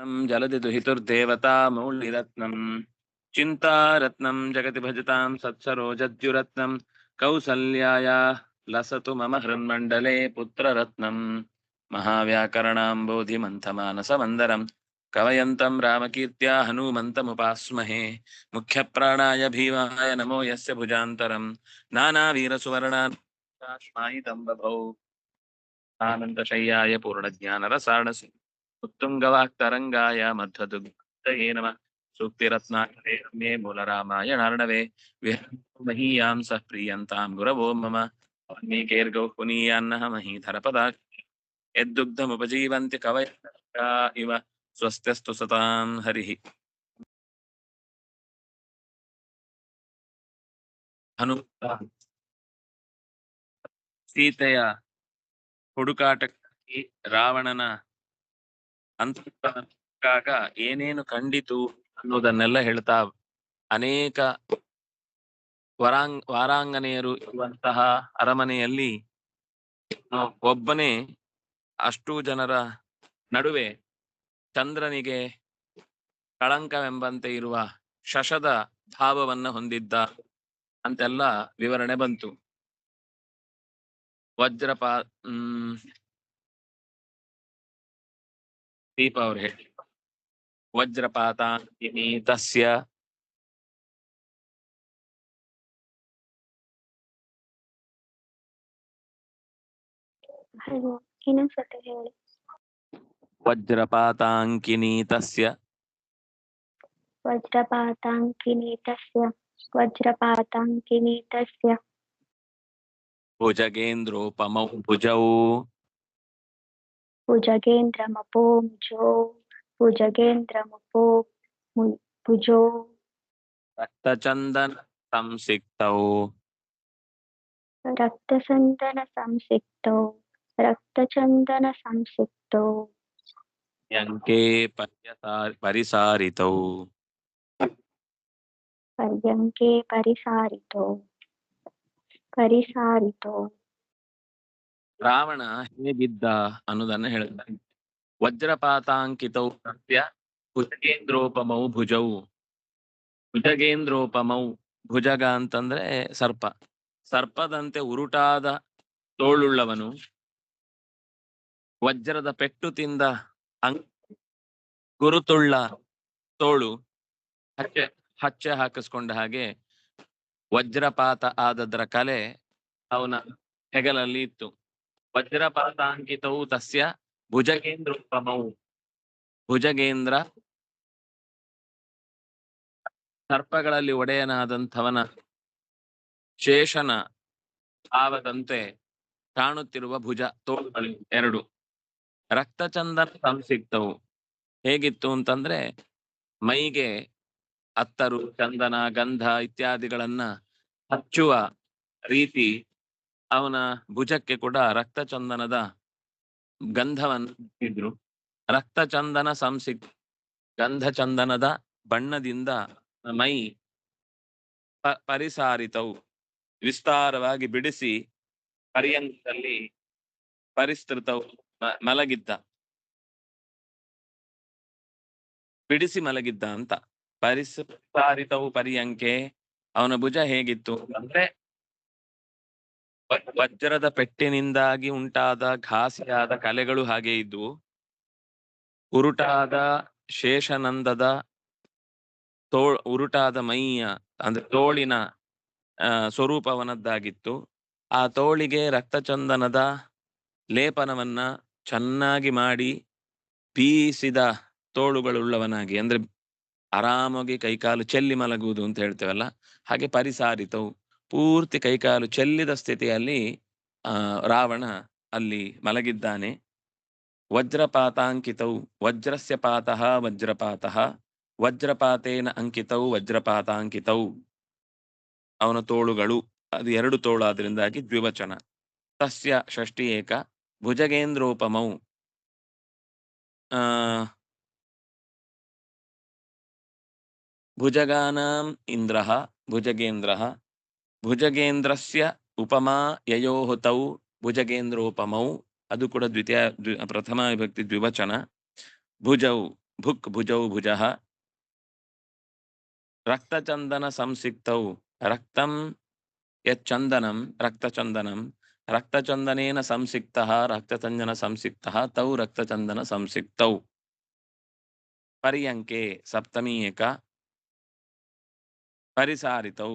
जलधि दुहितुर्देवता मौलिरत्नं चिन्तारत्नं जगति भजतां सत्सरोजद्युरत्नं। कौसल्याय लसतु मम हृन्मण्डले पुत्ररत्नं। महाव्याकरणाम्बोधिमन्थमानसमन्दरं कवयन्तं रामकीर्त्या हनूमन्तमुपास्महे। मुख्यप्राणाय भीमाय नमो यस्य भुजान्तरं नानावीरसुवर्णाश्मायितं बभौ आनन्दशय्याय पूर्णज्ञानरसाणसि उत्तुङ्गवाक्तरङ्गाय मध्वदुग्धये नमः सूक्तिरत्नाकरे मे मूलरामायणार्णवे विहरमहीयां सः प्रीयन्तां गुरवो मम वाल्मीकेर्गौ पुनीयान्नः महीधरपदा यद्दुग्धमुपजीवन्ति कवयः इव स्वस्त्यस्तु सतां हरिः ಹನು ಸೀತೆಯ ಹುಡುಕಾಟಕ್ಕಾಗಿ ರಾವಣನ ಅಂತಃಗ ಏನೇನು ಕಂಡಿತು ಅನ್ನೋದನ್ನೆಲ್ಲ ಹೇಳ್ತಾ ಅನೇಕ ವರಾಂಗ್ ವಾರಾಂಗಣೆಯರು ಇರುವಂತಹ ಅರಮನೆಯಲ್ಲಿ ಒಬ್ಬನೇ ಅಷ್ಟು ಜನರ ನಡುವೆ ಚಂದ್ರನಿಗೆ ಕಳಂಕವೆಂಬಂತೆ ಇರುವ ಶಶದ ಭಾವವನ್ನ ಹೊಂದಿದ್ದ ಅಂತೆಲ್ಲ ವಿವರಣೆ ಬಂತು. ವಜ್ರಪಾ ದೀಪ ಅವ್ರು ಹೇಳಿ ವಜ್ರಪಾತ ತಸ್ಯ ಹಲೋ ಇನ್ನೊಂದ್ಸತಿ ಹೇಳಿ ವಜ್ರಪಾತಾಂಕಿನಿ ತಸ್ಯ ವಜ್ರಪಾತಾಂಕಿನಿ ತಸ್ಯ ವಜ್ರಪಾತಾಂಕಿನಿ ತಸ್ಯ ಭುಜಗೇಂದ್ರೋಪಮೌ ಭುಜೌ ಭುಜಗೇಂದ್ರಮಪೋ ಮುಜೋ ಭುಜಗೇಂದ್ರಮಪೋ ಮು- ಭುಜೋ ರಕ್ತಚಂದನ ಸಂಸಿಕ್ತೌ ರಕ್ತಸಂದನ ಸಂಸಿಕ್ತೋ ರಕ್ತಚಂದನ ಸಂಸಿಕ್ತೋ ಯಂಕೆ ಪರ್ಯಸಾರಿ ಪರಿಸಾರಿತೌ ಪರ್ಯಂಕೆ ಪರಿಸಾರಿತೋ ಪರಿಸಾರಿತೋ ರಾವಣ ಹೇಗಿದ್ದ ಅನ್ನೋದನ್ನ ಹೇಳ್ತಾರೆ ವಜ್ರಪಾತಾಂಕಿತೌ ಸತ್ಯ ಭುಜಗೇಂದ್ರೋಪಮೌ ಭುಜೌ. ಭುಜಗೇಂದ್ರೋಪಮೌ ಭುಜಗ ಅಂತಂದ್ರೆ ಸರ್ಪ. ಸರ್ಪದಂತೆ ಉರುಟಾದ ತೋಳುಳ್ಳವನು ವಜ್ರದ ಪೆಟ್ಟು ತಿಂದ ಅಂ ಗುರುತುಳ್ಳ ತೋಳು ಹಚ್ಚೆ ಹಚ್ಚೆ ಹಾಕಿಸ್ಕೊಂಡ ಹಾಗೆ ವಜ್ರಪಾತ ಆದದ್ರ ಕಲೆ ಅವನ ಹೆಗಲಲ್ಲಿ ಇತ್ತು. ವಜ್ರಪಾತಾಂಕಿತವು ತಸ್ಯ ಭುಜಗೇಂದ್ರೋಪಮೌ ಭುಜಗೇಂದ್ರ ಸರ್ಪಗಳಲ್ಲಿ ಒಡೆಯನಾದಂಥವನ ಶೇಷನ ಆವದಂತೆ ಕಾಣುತ್ತಿರುವ ಭುಜ ತೋಳುಗಳು ಎರಡು. ರಕ್ತಚಂದನ ಸಂಸಿಕ್ತವು ಹೇಗಿತ್ತು ಅಂತಂದ್ರೆ ಮೈಗೆ ಅತ್ತರು, ಚಂದನ, ಗಂಧ ಇತ್ಯಾದಿಗಳನ್ನ ಹಚ್ಚುವ ರೀತಿ ಅವನ ಭುಜಕ್ಕೆ ಕೂಡ ರಕ್ತ ಚಂದನದ ಗಂಧವನ್ನು ಇದ್ರು. ರಕ್ತಚಂದನ ಸಂಸಿಕ್ ಗಂಧ ಚಂದನದ ಬಣ್ಣದಿಂದ ಮೈ ಪ- ಪರಿಸಾರಿತವು. ವಿಸ್ತಾರವಾಗಿ ಬಿಡಿಸಿ ಪರ್ಯಂತದಲ್ಲಿ ಪರಿಸ್ತೃತವು ಮಲಗಿದ್ದ. ಬಿಡಿಸಿ ಮಲಗಿದ್ದ ಅಂತ. ಪರಿಸಾರಿತವು ಪರ್ಯಂಕೆ ಅವನ ಭುಜ ಹೇಗಿತ್ತು? ಅಂದ್ರೆ ವಜ್ರದ ಪೆಟ್ಟಿನಿಂದಾಗಿ ಉಂಟಾದ ಘಾಸಿಯಾದ ಕಲೆಗಳು ಹಾಗೆ ಇದ್ವು ಉರುಟಾದ ಶೇಷನಂದದ ತೋ ಉರುಟಾದ ಮೈಯ, ಅಂದ್ರೆ ತೋಳಿನ ಸ್ವರೂಪವನದ್ದಾಗಿತ್ತು. ಆ ತೋಳಿಗೆ ರಕ್ತಚಂದನದ ಲೇಪನವನ್ನ ಚೆನ್ನಾಗಿ ಮಾಡಿ ಬೀಸಿದ ತೋಳುಗಳುಳ್ಳವನಾಗಿ, ಅಂದ್ರೆ ಆರಾಮಾಗಿ ಕೈಕಾಲು ಚೆಲ್ಲಿ ಮಲಗುವುದು ಅಂತ ಹೇಳ್ತೇವಲ್ಲ, ಹಾಗೆ ಪರಿಸಾರಿತವು. ಪೂರ್ತಿ ಕೈಕಾಲು ಚೆಲ್ಲಿದ ಸ್ಥಿತಿಯಲ್ಲಿ ರಾವಣ ಅಲ್ಲಿ ಮಲಗಿದ್ದಾನೆ. ವಜ್ರಪಾತಾಂಕಿತೌ ವಜ್ರಸ್ಯ ಪಾತಃ ವಜ್ರಪಾತಃ ವಜ್ರಪಾತೇನ ಅಂಕಿತೌ ವಜ್ರಪಾತಾಂಕಿತೌ. ಅವನ ತೋಳುಗಳು, ಅದು ಎರಡು ತೋಳು ಆದ್ರಿಂದಾಗಿ ದ್ವಿವಚನ. ತಸ್ಯ ಷಷ್ಠಿ ಏಕ ಭುಜಗೇಂದ್ರೋಪಮೌ. ಆ, ಭುಜಗಾನಾಂ ಇಂದ್ರ ಭುಜಗೇಂದ್ರಃ ಭುಜಗೇಂದ್ರಸ್ಯ ಉಪಮಾ ಯಯೋಃ ತೌ ಭುಜಗೇಂದ್ರೋಪಮೌ ಅದು ಕೂಡ ದ್ವಿತೀಯ ಪ್ರಥಮ ವಿಭಕ್ತಿ ದ್ವಿವಚನ. ಭುಜೌ, ಭುಕ್ ಭುಜೌ ಭುಜ. ರಕ್ತಚಂದನ ಸಂಸಿಕ್ತೌ, ರಕ್ತಂ ಯಚ್ಚಂದನಂ, ರಕ್ತಚಂದನಂ. ರಕ್ತಚಂದನೇನ ಸಂಸಿಕ್ತ, ರಕ್ತಚಂದನ ಸಂಸಿಕ್ತ, ತೌ ರಕ್ತಚಂದನ ಸಂಸಿಕ್ತೌ. ಪರ್ಯಂಕೆ ಸಪ್ತಮಿ ಏಕ. ಪರಿಸಾರಿತೌ.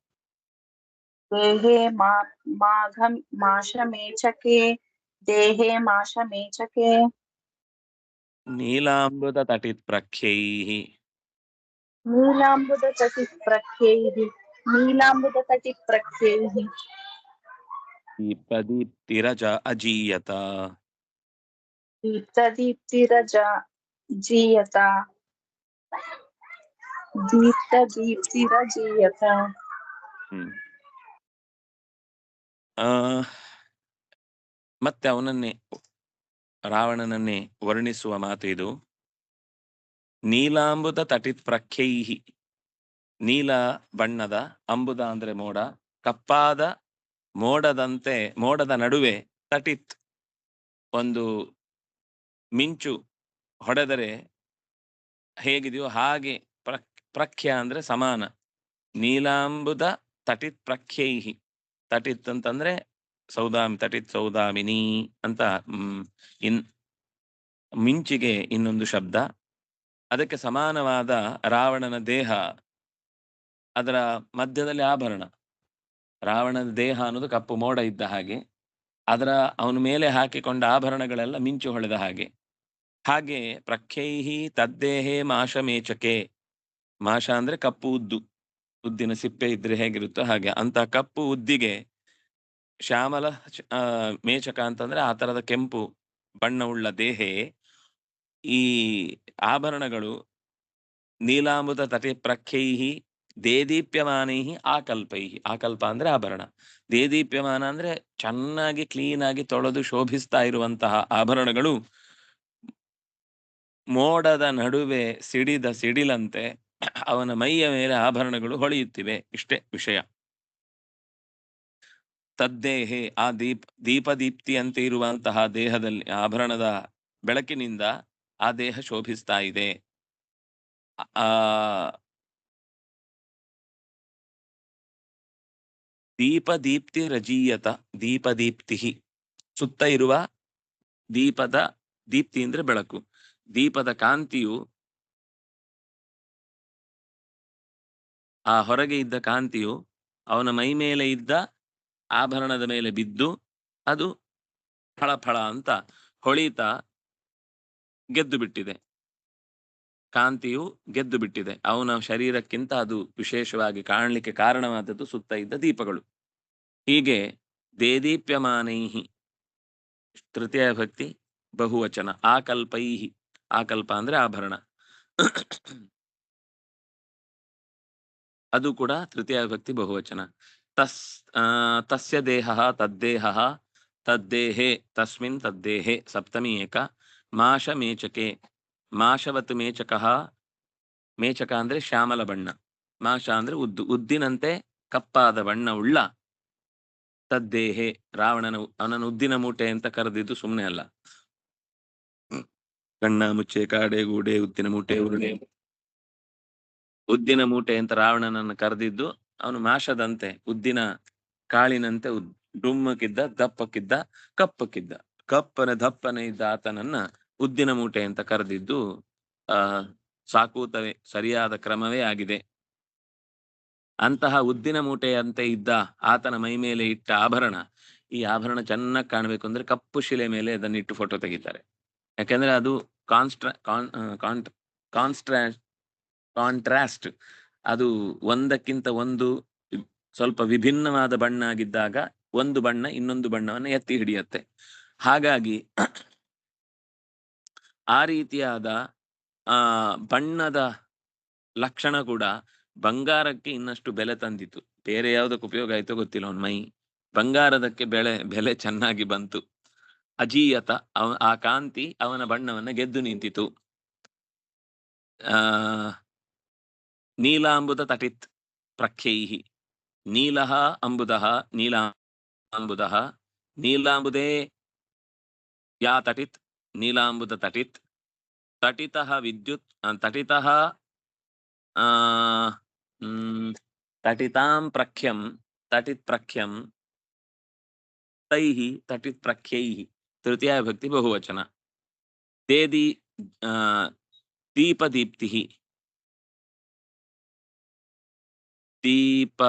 देहे माघ माशमेचके देहे माशमेचके तटित प्रख्यैः नीलाम्बुदतटित् प्रख्यैः नीलाम्बुदतटित् प्रख्यैः दीप्तदीप्तिरज अजीयत। दीप्तदीप्तिरज जीयत दीप्तदीप्तिरजीयत hmm. हम्म। ಆ, ಮತ್ತೆ ಅವನನ್ನೇ, ರಾವಣನನ್ನೇ ವರ್ಣಿಸುವ ಮಾತು ಇದು. ನೀಲಾಂಬುದ ತಟಿತ್ ಪ್ರಖ್ಯೈಹಿ. ನೀಲ ಬಣ್ಣದ, ಅಂಬುದ ಅಂದ್ರೆ ಮೋಡ. ಕಪ್ಪಾದ ಮೋಡದಂತೆ, ಮೋಡದ ನಡುವೆ ತಟಿತ್ ಒಂದು ಮಿಂಚು ಹೊಡೆದರೆ ಹೇಗಿದೆಯೋ ಹಾಗೆ ಪ್ರಖ್ಯ ಅಂದ್ರೆ ಸಮಾನ. ನೀಲಾಂಬುದ ತಟಿತ್ ಪ್ರಖ್ಯೈಹಿ. ತಟಿತ್ ಅಂತಂದ್ರೆ ಸೌದಾಮಿ, ತಟಿತ್ ಸೌದಾಮಿನಿ ಅಂತ ಇನ್ ಮಿಂಚಿಗೆ ಇನ್ನೊಂದು ಶಬ್ದ. ಅದಕ್ಕೆ ಸಮಾನವಾದ ರಾವಣನ ದೇಹ, ಅದರ ಮಧ್ಯದಲ್ಲಿ ಆಭರಣ. ರಾವಣನ ದೇಹ ಅನ್ನೋದು ಕಪ್ಪು ಮೋಡ ಇದ್ದ ಹಾಗೆ, ಅದರ ಅವನ ಮೇಲೆ ಹಾಕಿಕೊಂಡ ಆಭರಣಗಳೆಲ್ಲ ಮಿಂಚು ಹೊಳೆದ ಹಾಗೆ. ಹಾಗೆ ಪ್ರಖ್ಯೈಹಿ ತದ್ದೇಹೇ ಮಾಶಮೇಚಕೆ ಮಾಷ ಅಂದ್ರೆ ಕಪ್ಪು ಉದ್ದು. ಉದ್ದಿನ ಸಿಪ್ಪೆ ಇದ್ರೆ ಹೇಗಿರುತ್ತೋ ಹಾಗೆ ಅಂತ ಕಪ್ಪು ಉದ್ದಿಗೆ ಶ್ಯಾಮಲ ಮೇಚಕ ಅಂತಂದ್ರೆ ಆ ತರದ ಕೆಂಪು ಬಣ್ಣವುಳ್ಳ ದೇಹೆ, ಈ ಆಭರಣಗಳು ನೀಲಾಂಬುದ ತಟೆ ಪ್ರಖ್ಯೈಹಿ, ದೇದೀಪ್ಯಮಾನೈಹಿ, ಆಕಲ್ಪೈಹಿ. ಆಕಲ್ಪ ಅಂದ್ರೆ ಆಭರಣ. ದೇದೀಪ್ಯಮಾನ ಅಂದ್ರೆ ಚೆನ್ನಾಗಿ ಕ್ಲೀನ್ ಆಗಿ ತೊಳೆದು ಶೋಭಿಸ್ತಾ ಇರುವಂತಹ ಆಭರಣಗಳು ಮೋಡದ ನಡುವೆ ಸಿಡಿದ ಸಿಡಿಲಂತೆ ಅವನ ಮೈಯ ಮೇಲೆ ಆಭರಣಗಳು ಹೊಳೆಯುತ್ತಿವೆ. ಇಷ್ಟೇ ವಿಷಯ. ತದ್ದೇಹೆ, ಆ ದೀಪ್, ದೀಪದೀಪ್ತಿಯಂತೆ ಇರುವಂತಹ ದೇಹದಲ್ಲಿ, ಆಭರಣದ ಬೆಳಕಿನಿಂದ ಆ ದೇಹ ಶೋಭಿಸ್ತಾ ಇದೆ. ಆ ದೀಪದೀಪ್ತಿ ರಜೀಯತ ದೀಪದೀಪ್ತಿ ಸುತ್ತ ಇರುವ ದೀಪದ ದೀಪ್ತಿ ಅಂದ್ರೆ ಬೆಳಕು. ದೀಪದ ಕಾಂತಿಯು ಆ ಹೊರಗೆ ಇದ್ದ ಕಾಂತಿಯು ಅವನ ಮೈ ಮೇಲೆ ಇದ್ದ ಆಭರಣದ ಮೇಲೆ ಬಿದ್ದು ಅದು ಫಳಫಳ ಅಂತ ಹೊಳೀತಾ ಗೆದ್ದು ಬಿಟ್ಟಿದೆ. ಕಾಂತಿಯು ಗೆದ್ದು ಬಿಟ್ಟಿದೆ. ಅವನ ಶರೀರಕ್ಕಿಂತ ಅದು ವಿಶೇಷವಾಗಿ ಕಾಣಲಿಕ್ಕೆ ಕಾರಣವಾದದ್ದು ಸುತ್ತ ಇದ್ದ ದೀಪಗಳು. ಹೀಗೆ ದೇದೀಪ್ಯಮಾನೈಹಿ ತೃತೀಯ ಭಕ್ತಿ ಬಹುವಚನ, ಆಕಲ್ಪೈಹಿ. ಆಕಲ್ಪ ಅಂದ್ರೆ ಆಭರಣ. ಅದು ಕೂಡ ತೃತೀಯ ವ್ಯಕ್ತಿ ಬಹುವಚನ. ತಸ್ ತಸ್ಯ ದೇಹ ತದ್ದೇಹ ತದ್ದೇಹೆ ತಸ್ಮಿನ್ ತದ್ದೇಹೆ ಸಪ್ತಮಿ ಏಕ. ಮಾಷ ಮೇಚಕೆ ಮಾಷವತ್ ಮೇಚಕ ಮೇಚಕ ಅಂದ್ರೆ ಶ್ಯಾಮಲ ಬಣ್ಣ. ಮಾಷ ಅಂದ್ರೆ ಉದ್ದು ಉದ್ದಿನಂತೆ ಕಪ್ಪಾದ ಬಣ್ಣ ಉಳ್ಳ. ತದ್ದೇಹೆ ರಾವಣನ ಅವನನ್ನು ಉದ್ದಿನ ಮೂಟೆ ಅಂತ ಕರೆದಿದ್ದು ಸುಮ್ಮನೆ ಅಲ್ಲ. ಕಣ್ಣ ಮುಚ್ಚೆ ಕಾಡೆ ಗೂಡೆ ಉದ್ದಿನ ಮೂಟೆ ಉರುಳೆ ಉದ್ದಿನ ಮೂಟೆ ಅಂತ ರಾವಣನನ್ನು ಕರೆದಿದ್ದು, ಅವನು ಮಾಷದಂತೆ ಉದ್ದಿನ ಕಾಳಿನಂತೆ ಡುಮ್ಮಕ್ಕಿದ್ದ, ದಪ್ಪಕ್ಕಿದ್ದ, ಕಪ್ಪಕ್ಕಿದ್ದ. ಕಪ್ಪನ ದಪ್ಪನೆ ಇದ್ದ ಆತನನ್ನ ಉದ್ದಿನ ಮೂಟೆ ಅಂತ ಕರೆದಿದ್ದು, ಆ, ಸಾಕೂತವೇ, ಸರಿಯಾದ ಕ್ರಮವೇ ಆಗಿದೆ. ಅಂತಹ ಉದ್ದಿನ ಮೂಟೆಯಂತೆ ಇದ್ದ ಆತನ ಮೈ ಮೇಲೆ ಇಟ್ಟ ಆಭರಣ, ಈ ಆಭರಣ ಚೆನ್ನಾಗಿ ಕಾಣಬೇಕು ಅಂದ್ರೆ ಕಪ್ಪು ಶಿಲೆ ಮೇಲೆ ಅದನ್ನ ಇಟ್ಟು ಫೋಟೋ ತೆಗಿತಾರೆ. ಯಾಕೆಂದ್ರೆ ಅದು ಕಾನ್ಸ್ಟ್ರಾ, ಕಾನ್ ಕಾನ್ ಕಾನ್ಸ್ಟ್ರಾ ಕಾಂಟ್ರಾಸ್ಟ್ ಅದು ಒಂದಕ್ಕಿಂತ ಒಂದು ಸ್ವಲ್ಪ ವಿಭಿನ್ನವಾದ ಬಣ್ಣ ಆಗಿದ್ದಾಗ ಒಂದು ಬಣ್ಣ ಇನ್ನೊಂದು ಬಣ್ಣವನ್ನು ಎತ್ತಿ ಹಿಡಿಯುತ್ತೆ. ಹಾಗಾಗಿ ಆ ರೀತಿಯಾದ, ಆ, ಬಣ್ಣದ ಲಕ್ಷಣ ಕೂಡ ಬಂಗಾರಕ್ಕೆ ಇನ್ನಷ್ಟು ಬೆಲೆ ತಂದಿತು ಬೇರೆ ಯಾವುದಕ್ಕೆ ಉಪಯೋಗ ಆಯ್ತೋ ಗೊತ್ತಿಲ್ಲ ಅವನ್ ಮೈ. ಬಂಗಾರದಕ್ಕೆ ಬೆಳೆ, ಬೆಲೆ ಚೆನ್ನಾಗಿ ಬಂತು. ಅಜೀಯತ, ಅವ, ಆ ಕಾಂತಿ ಅವನ ಬಣ್ಣವನ್ನ ಗೆದ್ದು ನಿಂತಿತು. ಆ नीलाम्बुदतटित् प्रख्यैः। नीलः अम्बुदः नीलाम्बुदः नीलाम्बुदे या तटित् नीलाम्बुदतटित् तटितः। विद्युत् तटितः तटितां प्रख्यं तटित् प्रख्यं तैः तटित् प्रख्यैः। तृतीया विभक्ति बहुवचना। ते दी दीपदीप्तिः। ದೀಪ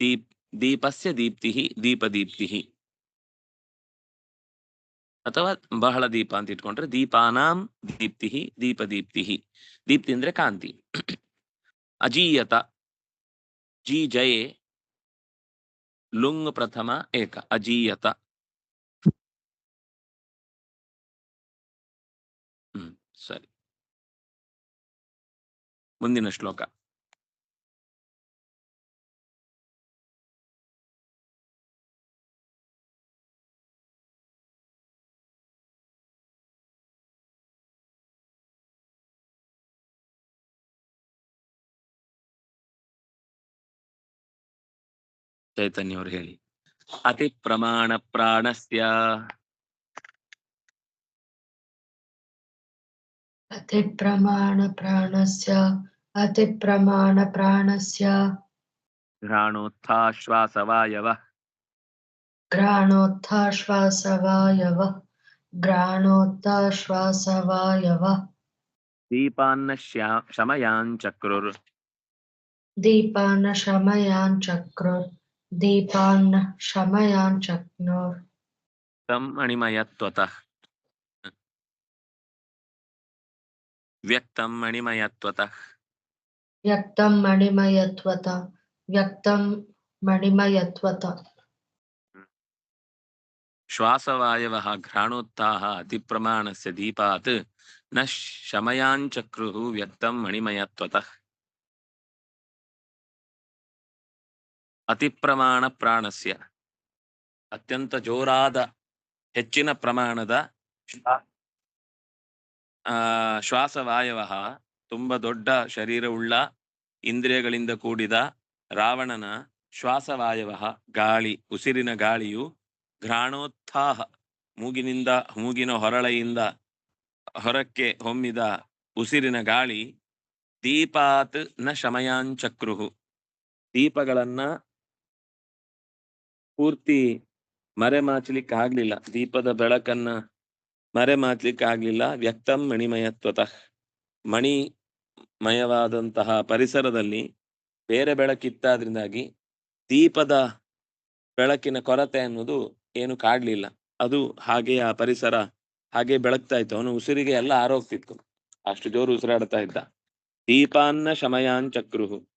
ದೀಪ್ ದೀಪಸ್ಯ ದೀಪ್ತಿ ದೀಪದೀಪ್ತಿಃ ಅಥವಾ ಬಹಳ ದೀಪ ಅಂತ ಇಟ್ಕೊಂಡ್ರೆ ದೀಪಾನಾಂ ದೀಪ್ತಿ, ದೀಪದೀಪ್ತಿ। ದೀಪ್ತಿ ಅಂದ್ರೆ ಕಾಂತಿ। ಅಜೀಯತ ಜಿ ಜಯೇ ಲುಂಗ್ ಪ್ರಥಮ ಏಕ, ಅಜೀಯತ। ಹ್ಮ್, ಸರಿ। ಮುಂದಿನ ಶ್ಲೋಕ. ಚೈತನ್ಯವರು ಹೇಳಿ. ಅತಿ ಪ್ರಮಾಣ ಪ್ರಾಣಸ್ಯ. ಅತಿ ಪ್ರಮಾಣ ಪ್ರಾಣಸ್ಯ ಅತಿ ಪ್ರಮಾಣ ಪ್ರಾಣಸ್ಯ. ಘ್ರಾಣೋತ್ಥಾಶ್ವಾಸವಾಯವ. ಘ್ರಾಣೋತ್ಥಾಶ್ವಾಸವಾಯವ ಘ್ರಾಣೋತ್ಥಾಶ್ವಾಸವಾಯವ. ದೀಪಾನ್ನ ಶಮಯಾನ್ ಚಕ್ರುರ್. ದೀಪಾನ್ನ ಶಮಯಾನ್ ಚಕ್ರುರ್. दीपान्न शमयान् चक्नुर् तं मणिमयत्वतः व्यक्तं मणिमयत्वतः व्यक्तं मणिमयत्वत व्यक्तं मणिमयत्वत श्वासवायवः घ्राणोत्थाः अतिप्रमाणस्य दीपात्। न शमयाञ्चक्रुः व्यक्तं मणिमयत्वतः ಅತಿಪ್ರಮಾಣ ಪ್ರಾಣಸ್ಯ. ಅತ್ಯಂತ ಜೋರಾದ ಹೆಚ್ಚಿನ ಪ್ರಮಾಣದ ಆ, ಶ್ವಾಸವಾಯವ ತುಂಬ ದೊಡ್ಡ ಶರೀರವುಳ್ಳ ಇಂದ್ರಿಯಗಳಿಂದ ಕೂಡಿದ ರಾವಣನ ಶ್ವಾಸವಾಯವ ಗಾಳಿ ಉಸಿರಿನ ಗಾಳಿಯು ಘ್ರಾಣೋತ್ಥಾಹ ಮೂಗಿನಿಂದ ಮೂಗಿನ ಹೊರಳೆಯಿಂದ ಹೊರಕ್ಕೆ ಹೊಮ್ಮಿದ ಉಸಿರಿನ ಗಾಳಿ ದೀಪಾತ್ನ ಶಮಯಾಂಚಕ್ರುಹು ದೀಪಗಳನ್ನ ಪೂರ್ತಿ ಮರೆಮಾಚಲಿಕ್ಕೆ ಆಗ್ಲಿಲ್ಲ ದೀಪದ ಬೆಳಕನ್ನ ಮರೆಮಾಚಲಿಕ್ಕೆ ಆಗ್ಲಿಲ್ಲ ವ್ಯಕ್ತಂ ಮಣಿಮಯತ್ವತಃ. ಮಣಿಮಯವಾದಂತಹ ಪರಿಸರದಲ್ಲಿ ಬೇರೆ ಬೆಳಕಿತ್ತಾದ್ರಿಂದಾಗಿ ದೀಪದ ಬೆಳಕಿನ ಕೊರತೆ ಅನ್ನೋದು ಏನು ಕಾಡ್ಲಿಲ್ಲ. ಅದು ಹಾಗೆ ಆ ಪರಿಸರ ಹಾಗೆ ಬೆಳಗ್ತಾ ಇತ್ತು ಅವನು ಉಸಿರಿಗೆ ಎಲ್ಲ ಆರೋಗ್ತಿತ್ತು. ಅಷ್ಟು ಜೋರು ಉಸಿರಾಡ್ತಾ ಇದ್ದ. ದೀಪಾನ್ನ ಶಮಯಾಂಚಕ್ರುಹು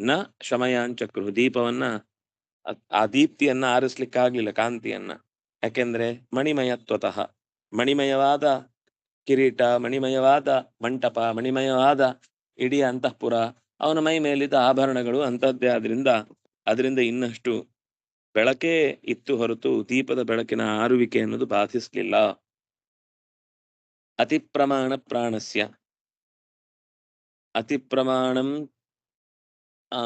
ನ ಶಮಯಾನ್ ಚಕ್ರು ದೀಪವನ್ನ ಆ ದೀಪ್ತಿಯನ್ನ ಆರಿಸ್ಲಿಕ್ಕಾಗ್ಲಿಲ್ಲ, ಕಾಂತಿಯನ್ನ. ಯಾಕೆಂದ್ರೆ ಮಣಿಮಯತ್ವತಃ. ಮಣಿಮಯವಾದ ಕಿರೀಟ, ಮಣಿಮಯವಾದ ಮಂಟಪ, ಮಣಿಮಯವಾದ ಇಡೀ ಅಂತಃಪುರ, ಅವನ ಮೈ ಮೇಲಿದ್ದ ಆಭರಣಗಳು ಅಂತದ್ದೇ ಆದ್ರಿಂದ, ಅದರಿಂದ ಇನ್ನಷ್ಟು ಬೆಳಕೇ ಇತ್ತು ಹೊರತು ದೀಪದ ಬೆಳಕಿನ ಆರುವಿಕೆ ಅನ್ನೋದು ಬಾಧಿಸ್ಲಿಲ್ಲ. ಅತಿ ಪ್ರಮಾಣ ಪ್ರಾಣಸ್ಯ. ಅತಿ ಪ್ರಮಾಣಂ ಆ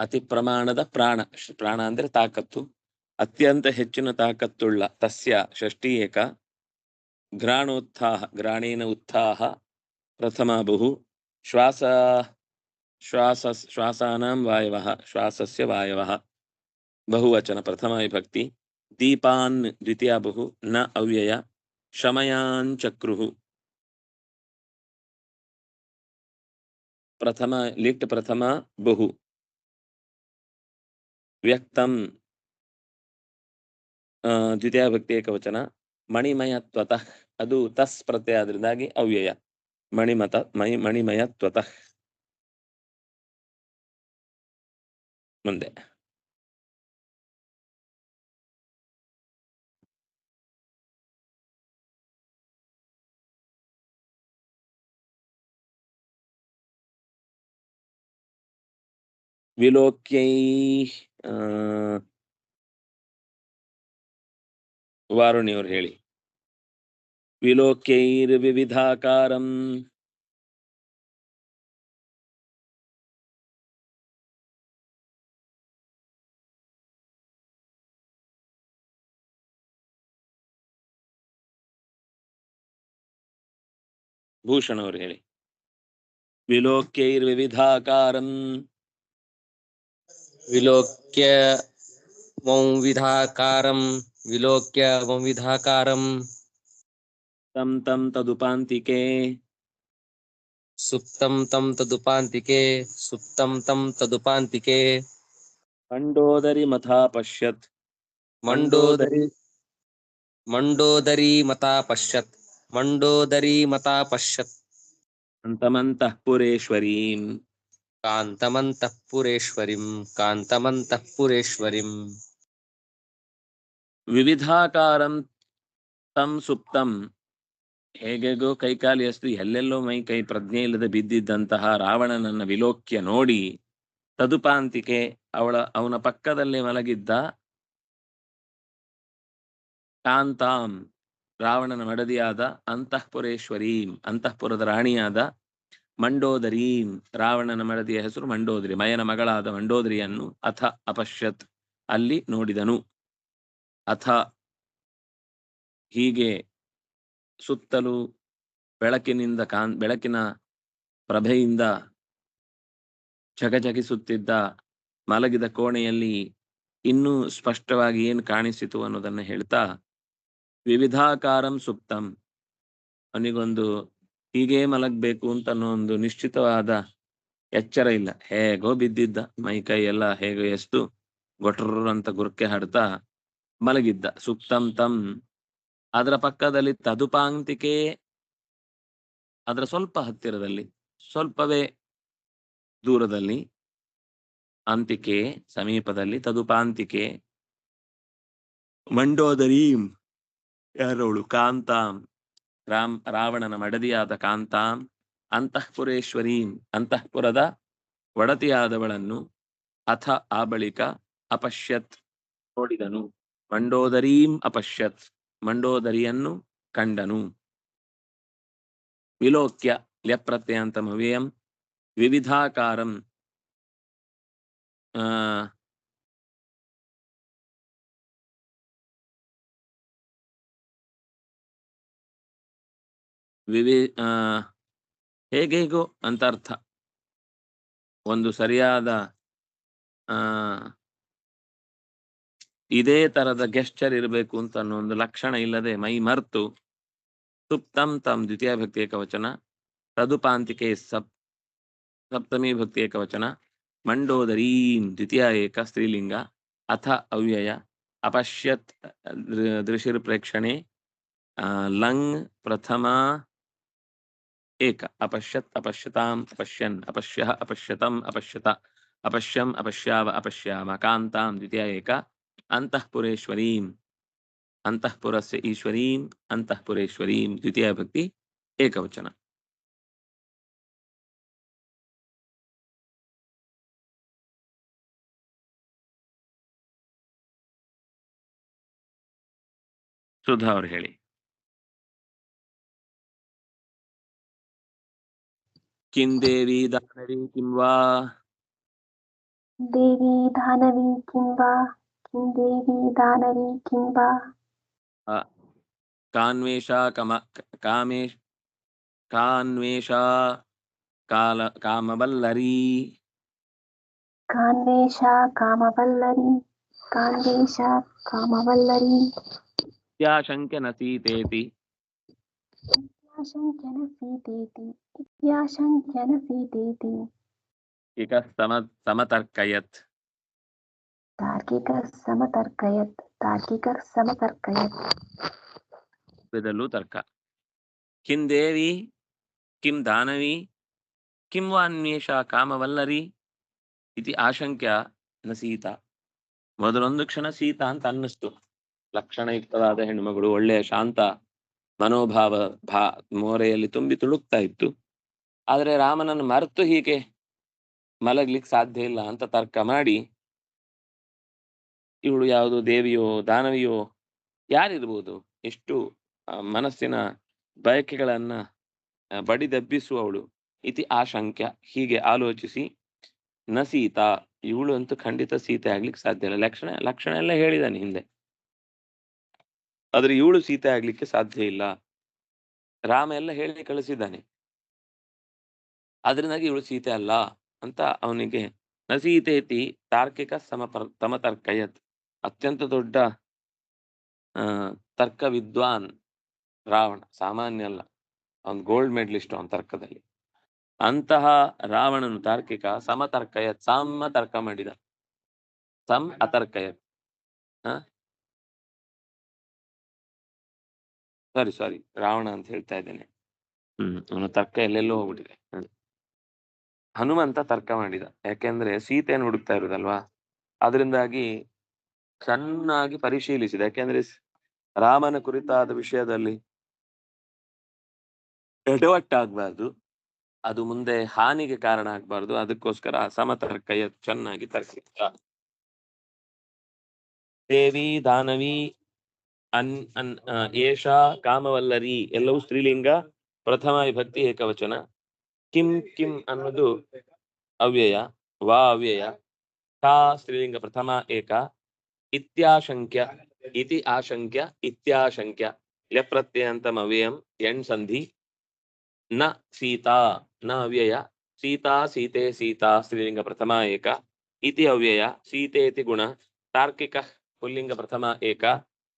ಅತಿ ಪ್ರಮಾಣದ ಪ್ರಾಣ ಪ್ರಾಣ ಅಂದ್ರೆ ತಾಕತ್ತು. ಅತ್ಯಂತ ಹೆಚ್ಚಿನ ತಾಕತ್ತುಳ್ಳ ತಸ್ಯ ಷಷ್ಠಿ ಏಕ. ಘ್ರಾಣೋತ್ಥಾಹ, ಘ್ರಾಣೇನ ಉತ್ಥಾಹ, ಪ್ರಥಮ ಬಹು. ಶ್ವಾಸ ಶ್ವಾಸ, ಶ್ವಾಸಾನಾಂ ವಾಯವ, ಶ್ವಾಸಸ್ಯ ವಾಯವ. ಬಹುವಚನ, ಪ್ರಥಮ ವಿಭಕ್ತಿ. ದೀಪಾನ್, ದ್ವಿತೀಯ ಬಹು, ನ ಅವ್ಯಯ. ಶಮಯಾಂಚಕ್ರುಹು ಪ್ರಥಮ, ಲಿಟ್ ಪ್ರಥಮ ಬಹು. ವ್ಯಕ್ತಂ ದ್ವಿತೀಯ ಭಕ್ತಿ ಏಕವಚನ, ಮಣಿಮಯ ತ್ವತಃ, ಅದು ತಸ್ ಪ್ರತ್ಯಯ ಆದ್ರಿಂದಾಗಿ ಅವ್ಯಯ. ಮಣಿಮತ, ಮೈ, ಮಣಿಮಯ ತ್ವತಃ. ಮುಂದೆ. ವಿಲೋಕ್ಯೈ ವಾರುಣಿಯವರು ಹೇಳಿ. ವಿಲೋಕ್ಯೈರ್ ವಿವಿಧಾಕಾರಂ. ಭೂಷಣ್ ಅವರು ಹೇಳಿ. ವಿಲೋಕ್ಯೈರ್ ವಿವಿಧಾಕಾರಂ. विलोक्य मौविधाकारं विलोक्य वंविधाकारम तम तम तं तं तदुपान्तिके। सुप्तं तं तदुपान्तिके सुप्तं तं तदुपान्तिके। मण्डोदरिमथा मंडोदरी मण्डोदरि मण्डोदरीमता पश्यत्। मण्डोदरीमता पश्यत्। अन्तमन्तः पुरेश्वरीम् ಕಾಂತಮಂತಃಪುರೇಶ್ವರಿಂ ಕಾಂತಮಂತಃಪುರೇಶ್ವರಿಂ ವಿವಿಧಾಕಾರಂ ತಂ ಸುಪ್ತಂ ಹೇಗೆಗೋ ಕೈಕಾಲಿಯಷ್ಟು ಎಲ್ಲೆಲ್ಲೋ ಮೈ ಕೈ ಪ್ರಜ್ಞೆ ಇಲ್ಲದೆ ಬಿದ್ದಿದ್ದಂತಹ ರಾವಣನನ್ನ ವಿಲೋಕ್ಯ ನೋಡಿ ತದುಪಾಂತಿಕೆ ಅವಳ, ಅವನ ಪಕ್ಕದಲ್ಲಿ ಮಲಗಿದ್ದ ಕಾಂತಾಂ, ರಾವಣನ ಮಡದಿಯಾದ ಅಂತಃಪುರೇಶ್ವರೀಂ, ಅಂತಃಪುರದ ರಾಣಿಯಾದ ಮಂಡೋದರೀಂ. ರಾವಣನ ಮಡದಿಯ ಹೆಸರು ಮಂಡೋದರಿ. ಮಯನ ಮಗಳಾದ ಮಂಡೋದರಿಯನ್ನು ಅಥ ಅಪಶ್ಯತ್ ಅಲ್ಲಿ ನೋಡಿದನು. ಅಥ ಹೀಗೆ ಸುತ್ತಲೂ ಬೆಳಕಿನಿಂದ ಕಾನ್ ಬೆಳಕಿನ ಪ್ರಭೆಯಿಂದ ಝಗಝಗಿಸುತ್ತಿದ್ದ ಮಲಗಿದ ಕೋಣೆಯಲ್ಲಿ ಇನ್ನೂ ಸ್ಪಷ್ಟವಾಗಿ ಏನು ಕಾಣಿಸಿತು ಅನ್ನೋದನ್ನು ಹೇಳ್ತಾ, ವಿವಿಧಾಕಾರಂ ಸುಪ್ತಂ. ಅವನಿಗೊಂದು ಹೀಗೆ ಮಲಗಬೇಕು ಅಂತ ಅನ್ನೋ ಒಂದು ನಿಶ್ಚಿತವಾದ ಎಚ್ಚರ ಇಲ್ಲ. ಹೇಗೋ ಬಿದ್ದಿದ್ದ. ಮೈ ಕೈ ಎಲ್ಲ ಹೇಗೋ ಎಷ್ಟು ಗೊಟ್ರ ಅಂತ ಗುರ್ಕೆ ಹಾಡ್ತಾ ಮಲಗಿದ್ದ. ಸುಪ್ತಂ ತಂ. ಅದರ ಪಕ್ಕದಲ್ಲಿ ತದುಪಾಂತಿಕೆ. ಅದರ ಸ್ವಲ್ಪ ಹತ್ತಿರದಲ್ಲಿ, ಸ್ವಲ್ಪವೇ ದೂರದಲ್ಲಿ ಅಂತಿಕೆ, ಸಮೀಪದಲ್ಲಿ ತದುಪಾಂತಿಕೆ. ಮಂಡೋದರೀಂ. ಯಾರವಳು? ಕಾಂತಾಂ. ರಾಮ್, ರಾವಣನ ಮಡದಿಯಾದ ಕಾಂತಾಂ, ಅಂತಃಪುರೇಶ್ವರೀಂ, ಅಂತಃಪುರದ ಒಡತಿಯಾದವಳನ್ನು ಅಥ ಆ ಬಳಿಕ ಅಪಶ್ಯತ್ ನೋಡಿದನು. ಮಂಡೋದರೀಂ ಅಪಶ್ಯತ್ ಮಂಡೋದರಿಯನ್ನು ಕಂಡನು. ವಿಲೋಕ್ಯ ಲ್ಯಪ್ರತ್ಯಂತಮವ್ಯಯಂ ವಿವಿಧಾಕಾರಂ ವಿವಿ ಹೇಗೇಗೋ ಅಂತ ಅರ್ಥ. ಒಂದು ಸರಿಯಾದ ಇದೇ ತರದ ಗೆಸ್ಚರ್ ಇರಬೇಕು ಅಂತ ಅನ್ನೋ ಒಂದು ಲಕ್ಷಣ ಇಲ್ಲದೆ ಮೈ ಮರ್ತು ಸುಪ್ತಂ ತಂ ದ್ವಿತೀಯ ಭಕ್ತಿ ಏಕವಚನ ತದುಪಾಂತಿಕೆ ಸಪ್, ಸಪ್ತಮಿ ಭಕ್ತಿ ಏಕವಚನ ಮಂಡೋದರೀಂ ದ್ವಿತೀಯ ಏಕ ಸ್ತ್ರೀಲಿಂಗ, ಅಥ ಅವ್ಯಯ, ಅಪಶ್ಯತ್ ದೃಶಿರ್ ಪ್ರೇಕ್ಷಣೆ ಲಂಗ್ ಪ್ರಥಮ ಏಕ ಅಪಶ್ಯತ್ ಅಪಶ್ಯತಾಂ ಅಪಶ್ಯನ್ ಅಪಶ್ಯ ಅಪಶ್ಯತಂ ಅಪಶ್ಯತ ಅಪಶ್ಯಂ ಅಪಶ್ಯಾವ ಅಪಶ್ಯಾಮ ಕಾಂತಾಂ ದ್ವಿತೀಯ ಏಕ ಅಂತಃಪುರೇಶ್ವರೀಂ ಅಂತಃಪುರಸ್ಯ ಈಶ್ವರೀಂ ಅಂತಃಪುರೇಶ್ವರೀಂ ದ್ವಿತೀಯ ಭಕ್ತಿ ಏಕವಚನ ಸುಧಾ ಅವ್ರು ಹೇಳಿ किं देवी दानवी किं वा? देवी दानवी किं वा? किं देवी दानवी किं वा? कान्वेषा कम कामे कान्वेषा काल कामवल्लरी। कान्वेषा कामवल्लरी कान्वेषा कामवल्लरी। इत्याशङ्क्यनसीतेति। इत्याशङ्क्यन सीतेति इत्याशङ्क्यन सीतेति इकः सम समतर्कयत् तार्किकः समतर्कयत् तार्किकः समतर्कयत् ಬೆದಲು ತರ್ಕ ಕಿಂ ದೇವಿ ಕಿಂ ದಾನವಿ ಕಿಂ ವಾ ಅನ್ವೇಷ ಕಾಮವಲ್ಲರಿ ಇತಿ ಆಶಂಕ್ಯ ನ ಸೀತಾ ಮೊದಲೊಂದು ಕ್ಷಣ ಸೀತಾ ಅಂತ ಅನ್ನಿಸ್ತು ಲಕ್ಷಣಯುಕ್ತವಾದ ಹೆಣ್ಣುಮಗಳು ಒಳ್ಳೆಯ ಶಾಂತ ಮನೋಭಾವ ಭಾ, ಮೋರೆಯಲ್ಲಿ ತುಂಬಿ ತುಳುಕ್ತಾ ಇತ್ತು. ಆದರೆ ರಾಮನನ್ನು ಮರೆತು ಹೀಗೆ ಮಲಗ್ಲಿಕ್ಕೆ ಸಾಧ್ಯ ಇಲ್ಲ ಅಂತ ತರ್ಕ ಮಾಡಿ, ಇವಳು ಯಾವುದು ದೇವಿಯೋ, ದಾನವಿಯೋ, ಯಾರಿರ್ಬೋದು, ಎಷ್ಟು ಮನಸ್ಸಿನ ಬಯಕೆಗಳನ್ನ ಬಡಿದೆಬ್ಬಿಸುವವಳು. ಇತಿ ಆಶಂಕ್ಯ ಹೀಗೆ ಆಲೋಚಿಸಿ, ನ ಸೀತಾ, ಇವಳು ಅಂತೂ ಖಂಡಿತ ಸೀತೆ ಆಗ್ಲಿಕ್ಕೆ ಸಾಧ್ಯ ಇಲ್ಲ. ಲಕ್ಷಣ ಲಕ್ಷಣ ಎಲ್ಲ ಹೇಳಿದಾನೆ ಹಿಂದೆ. ಆದ್ರೆ ಇವಳು ಸೀತೆ ಆಗ್ಲಿಕ್ಕೆ ಸಾಧ್ಯ ಇಲ್ಲ. ರಾಮ ಎಲ್ಲ ಹೇಳಿ ಕಳಿಸಿದ್ದಾನೆ. ಅದರಿಂದಾಗಿ ಇವಳು ಸೀತೆ ಅಲ್ಲ ಅಂತ ಅವನಿಗೆ ನ ಸೀತೇತಿ ತಾರ್ಕಿಕ ಸಮಪರ್ ಸಮತರ್ಕಯತ್ ಅತ್ಯಂತ ದೊಡ್ಡ ತರ್ಕ ವಿದ್ವಾನ್ ರಾವಣ, ಸಾಮಾನ್ಯ ಅಲ್ಲ. ಅವನ್ ಗೋಲ್ಡ್ ಮೆಡಲಿಸ್ಟ್ ಅವನ ತರ್ಕದಲ್ಲಿ. ಅಂತಹ ರಾವಣನು ತಾರ್ಕಿಕ ಸಮತರ್ಕಯತ್ ಸಮ ತರ್ಕ ಮಾಡಿದ. ಸಮ ಅತರ್ಕಯತ್. ಸಾರಿ ಸಾರಿ. ರಾವಣ ಅಂತ ಹೇಳ್ತಾ ಇದ್ದೇನೆ. ಹ್ಮ್. ಅವನ ತರ್ಕ ಎಲ್ಲೆಲ್ಲೋ ಹೋಗ್ಬಿಟ್ಟಿದೆ. ಹನುಮಂತ ತರ್ಕ ಮಾಡಿದ. ಯಾಕೆಂದ್ರೆ ಸೀತೆಯನ್ನು ಹುಡುಕ್ತಾ ಇರುದಲ್ವಾ? ಅದರಿಂದಾಗಿ ಚೆನ್ನಾಗಿ ಪರಿಶೀಲಿಸಿದ. ಯಾಕೆಂದ್ರೆ ರಾಮನ ಕುರಿತಾದ ವಿಷಯದಲ್ಲಿ ಎಡವಟ್ಟಾಗಬಾರ್ದು. ಅದು ಮುಂದೆ ಹಾನಿಗೆ ಕಾರಣ ಆಗ್ಬಾರ್ದು. ಅದಕ್ಕೋಸ್ಕರ ಸಮತರ್ಕ ಎ- ಚೆನ್ನಾಗಿ ತರ್ಕಿಸಿದ ದೇವಿ ದಾನವಿ ಅನ್ ಅನ್ ಏಷಾ, ಕಾಮವಲ್ಲರಿ ಎಲ್ಲವೂ ಸ್ತ್ರೀಲಿಂಗ, ಪ್ರಥಮ ವಿಭಕ್ತಿ ಏಕವಚನ. ಕಿಂ ಕಿಂ ಅನ್ನೋದು ಅವ್ಯಯ, ವಾ ಅವ್ಯಯ. ಕಾ ಸ್ತ್ರೀಲಿಂಗ ಪ್ರಥಮ ಏಕ. ಇತ್ಯಾಶಂಕ್ಯ, ಇತಿ ಆಶಂಕ್ಯ, ಇತ್ಯಾಶಂಕ್ಯ. ಲ್ಯಪ್ರತ್ಯಯಂತಂ ಅವ್ಯಯಂ ಎಣ್ ಸಂಧಿ. ನ ಸೀತಾ, ನ ಅವ್ಯಯ. ಸೀತಾ, ಸೀತೆ, ಸೀತಾ, ಸ್ತ್ರೀಲಿಂಗ ಪ್ರಥಮ ಏಕ. ಇತಿ ಅವ್ಯಯ ಸೀತೇತಿ ಗುಣ. ತಾರ್ಕಿಕ, ಪುಲ್ಲಿಂಗ ಪ್ರಥಮ ಏಕ.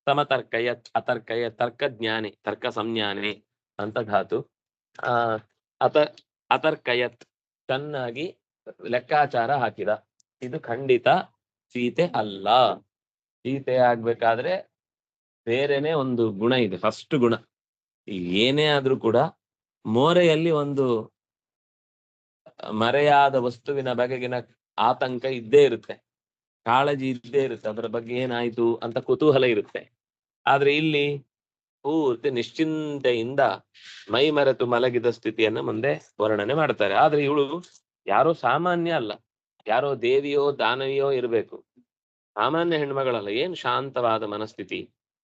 ಸಮತರ್ಕಯತ್ ಅತರ್ಕಯ, ತರ್ಕಜ್ಞಾನೆ ತರ್ಕ ಸಂಜ್ಞಾನಿ ಅಂತ ಧಾತು. ಆ, ಅತ, ಅತರ್ಕಯತ್ ಚೆನ್ನಾಗಿ ಲೆಕ್ಕಾಚಾರ ಹಾಕಿದ. ಇದು ಖಂಡಿತ ಸೀತೆ ಅಲ್ಲ. ಸೀತೆ ಆಗ್ಬೇಕಾದ್ರೆ ಬೇರೆನೆ ಒಂದು ಗುಣ ಇದೆ ಫಸ್ಟ್ ಗುಣ. ಏನೇ ಆದ್ರೂ ಕೂಡ ಮೋರೆಯಲ್ಲಿ ಒಂದು ಮರೆಯಾದ ವಸ್ತುವಿನ ಬಗೆಗಿನ ಆತಂಕ ಇದ್ದೇ ಇರುತ್ತೆ. ಕಾಳಜಿ ಇದ್ದೇ ಇರುತ್ತೆ, ಅದರ ಬಗ್ಗೆ ಏನಾಯ್ತು ಅಂತ ಕುತೂಹಲ ಇರುತ್ತೆ. ಆದ್ರೆ ಇಲ್ಲಿ ಪೂರ್ತಿ ನಿಶ್ಚಿಂತೆಯಿಂದ ಮೈ ಮರೆತು ಮಲಗಿದ ಸ್ಥಿತಿಯನ್ನ ಮುಂದೆ ವರ್ಣನೆ ಮಾಡ್ತಾರೆ. ಆದ್ರೆ ಇವಳು ಯಾರೋ ಸಾಮಾನ್ಯ ಅಲ್ಲ, ಯಾರೋ ದೇವಿಯೋ ದಾನವಿಯೋ ಇರಬೇಕು. ಸಾಮಾನ್ಯ ಹೆಣ್ಮಗಳಲ್ಲ, ಏನ್ ಶಾಂತವಾದ ಮನಸ್ಥಿತಿ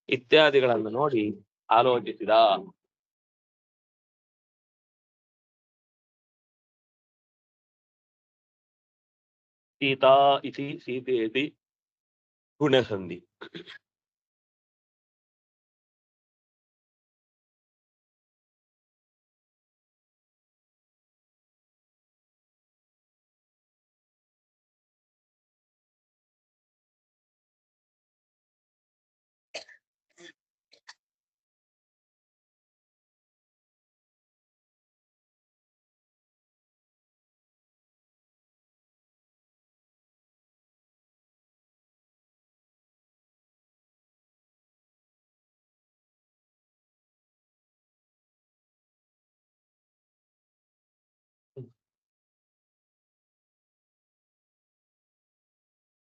ಇತ್ಯಾದಿಗಳನ್ನು ನೋಡಿ ಆಲೋಚಿಸಿದ ಸೀತಾ ಇತಿ ಸೀತೆಯತಿ ಗುಣಸಂಧಿ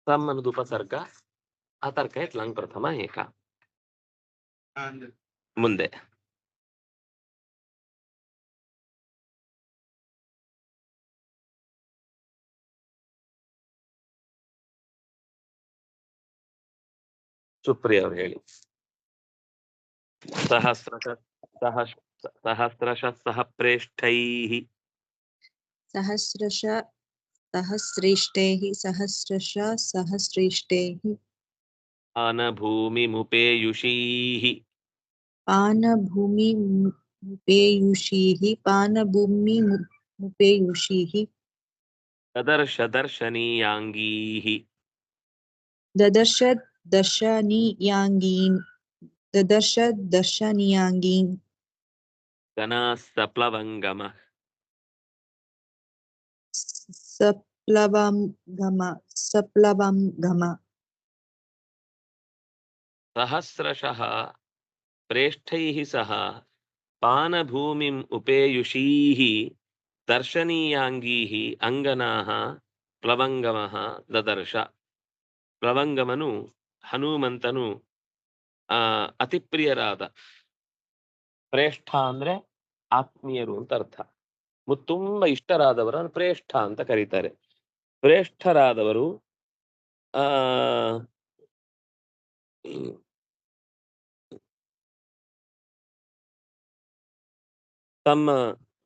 सामान्य उपसर्ग अतर्क है लंग प्रथम एक। मुंदे सुप्रिया सहस्रश सह प्रेष्ठ सहस्रश सहस्रेष्टैः सहस्रश सहस्रेष्टैः। अनभूमिमुपेयुषीः पानभूमिमुपेयुषीः पानभूमिमुपेयुषीः। ददर्श दर्शनीयाङ्गीः ददर्श दर्शनीयाङ्गीन् ददर्श दर्शनीयाङ्गीन् गणाः सप्लवङ्गमः ಸಪ್ಲವಂ ಗಮ ಸಪ್ಲವಂ ಗಮ ಸಹಸ್ರಶಃ ಪ್ರೇಷ್ಠೈಃ ಸಹ ಪಾನಭೂಮಿಂ ಉಪೇಯುಷೀಃ ದರ್ಶನೀಯಾಂಗೀಃ ಅಂಗನಾಃ ಪ್ಲವಂಗಮಃ ದದರ್ಶ. ಪ್ಲವಂಗಮನು ಹನುಮಂತನು ಅತಿಪ್ರಿಯರಾದ. ಪ್ರೇಷ್ಠ ಅಂದ್ರೆ ಆತ್ಮೀಯರು ಅಂತ ಅರ್ಥ. ಮು- ತುಂಬಾ ಇಷ್ಟರಾದವರನ್ನು ಪ್ರೇಷ್ಠ ಅಂತ ಕರೀತಾರೆ. ಪ್ರೇಷ್ಠರಾದವರು, ಆ, ತಮ್ಮ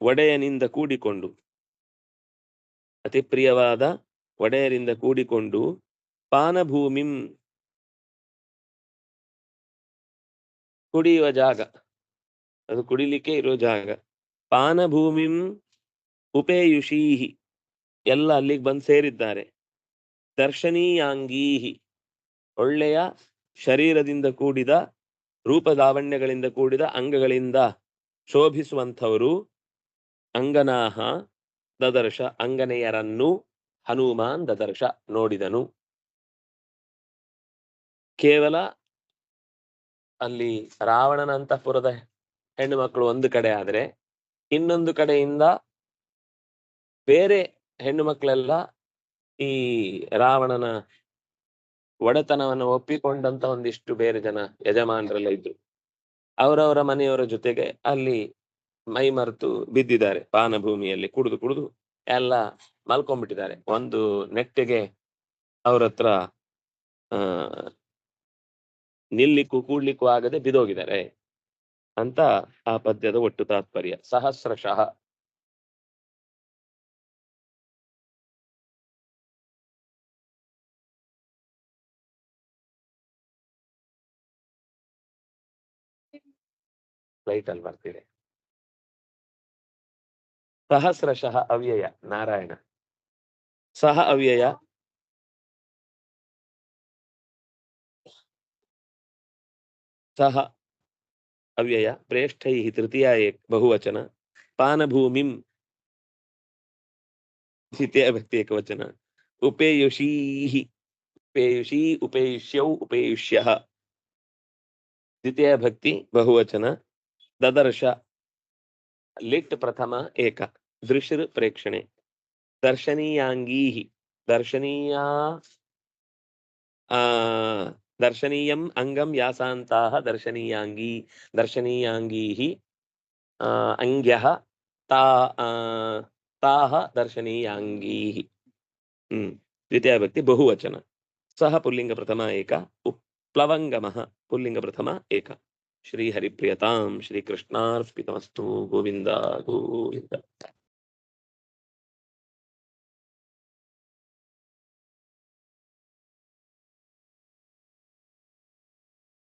ಒಡೆಯನಿಂದ ಕೂಡಿಕೊಂಡು, ಅತಿ ಪ್ರಿಯವಾದ ಒಡೆಯರಿಂದ ಕೂಡಿಕೊಂಡು ಪಾನಭೂಮಿಂ ಕುಡಿಯುವ ಜಾಗ. ಅದು ಕುಡಿಲಿಕ್ಕೆ ಇರೋ ಜಾಗ. ಪಾನಭೂಮಿಂ ಉಪೇಯುಷೀಹಿ. ಎಲ್ಲ ಅಲ್ಲಿಗೆ ಬಂದು ಸೇರಿದ್ದಾರೆ. ದರ್ಶನೀಯಾಂಗೀಹಿ. ಒಳ್ಳೆಯ ಶರೀರದಿಂದ ಕೂಡಿದ ರೂಪದಾವಣ್ಯಗಳಿಂದ ಕೂಡಿದ ಅಂಗಗಳಿಂದ ಶೋಭಿಸುವಂಥವರು ಅಂಗನಾಹ ದದರ್ಶ ಅಂಗನೆಯರನ್ನು ಹನುಮಾನ್ ದದರ್ಶ ನೋಡಿದನು. ಕೇವಲ ಅಲ್ಲಿ ರಾವಣನಂತಪುರದ ಹೆಣ್ಣು ಮಕ್ಕಳು ಒಂದು ಕಡೆ ಆದರೆ ಇನ್ನೊಂದು ಕಡೆಯಿಂದ ಬೇರೆ ಹೆಣ್ಣು ಮಕ್ಕಳೆಲ್ಲ ಈ ರಾವಣನ ಒಡೆತನವನ್ನು ಒಪ್ಪಿಕೊಂಡಂತ ಒಂದಿಷ್ಟು ಬೇರೆ ಜನ ಯಜಮಾನರೆಲ್ಲ ಇದ್ರು. ಅವರವರ ಮನೆಯವರ ಜೊತೆಗೆ ಅಲ್ಲಿ ಮೈ ಮರೆತು ಬಿದ್ದಿದ್ದಾರೆ. ಪಾನಭೂಮಿಯಲ್ಲಿ ಕುಡಿದು ಕುಡಿದು ಎಲ್ಲ ಮಲ್ಕೊಂಡ್ಬಿಟ್ಟಿದ್ದಾರೆ. ಒಂದು ನೆಟ್ಟಿಗೆ ಅವ್ರ ಹತ್ರ ಆ, ನಿಲ್ಲಿಕ್ಕೂ ಕೂಡ್ಲಿಕ್ಕೂ ಆಗದೆ ಬಿದೋಗಿದ್ದಾರೆ ಅಂತ ಆ ಪದ್ಯದ ಒಟ್ಟು ತಾತ್ಪರ್ಯ. ಸಹಸ್ರಶಃ ಲೈಟ್ ಅಲ್ಲಿ ಬರ್ತಿದೆ ಸಹಸ್ರಶಃ ಅವ್ಯಯ, ನಾರಾಯಣ. ಸಹ ಅವ್ಯಯ. ಸಹ ಅವ್ಯಯ ಪ್ರೇಷ್ಠೈ ತೃತೀಯ ಏಕ್ ಬಹುವಚನ, ಪಾನಭೂಮಿಂ ದ್ವಿತೀಯ ಭಕ್ತಿ ಏಕವಚನ, ಉಪೇಯುಷೀಹಿ, ಉಪೇಯುಷೀ, ಉಪೇಯುಷ್ಯೌ, ಉಪೇಯುಷ್ಯಃ. ದ್ವಿತೀಯ ಭಕ್ತಿ, ಬಹುವಚನ ದದರ್ಶ ಲಿಟ್ ಪ್ರಥಮ ಏಕ ದೃಶಿರ್ ಪ್ರೇಕ್ಷಣೆ ದರ್ಶನೀಯಾಂಗೀಹಿ ದರ್ಶನೀಯ ಆ ದರ್ಶನೀಯಂ ಅಂಗಂ ಯಾಸಾಂತಾಹ ದರ್ಶನೀಯಾಂಗೀ ದರ್ಶನೀಯಾಂಗೀಃ ಆ, ಅಂಗ್ಯಃ ತಾ ಆ, ತಾಹ ದರ್ಶನೀಯಾಂಗೀಃ ಹ್ಮ್ ದ್ವಿತೀಯ ಭಕ್ತಿ ಬಹುವಚನ ಸಹ ಪುಲ್ಲಿಂಗ ಪ್ರಥಮ ಏಕ ಉಪ್ಲವಂಗಮಃ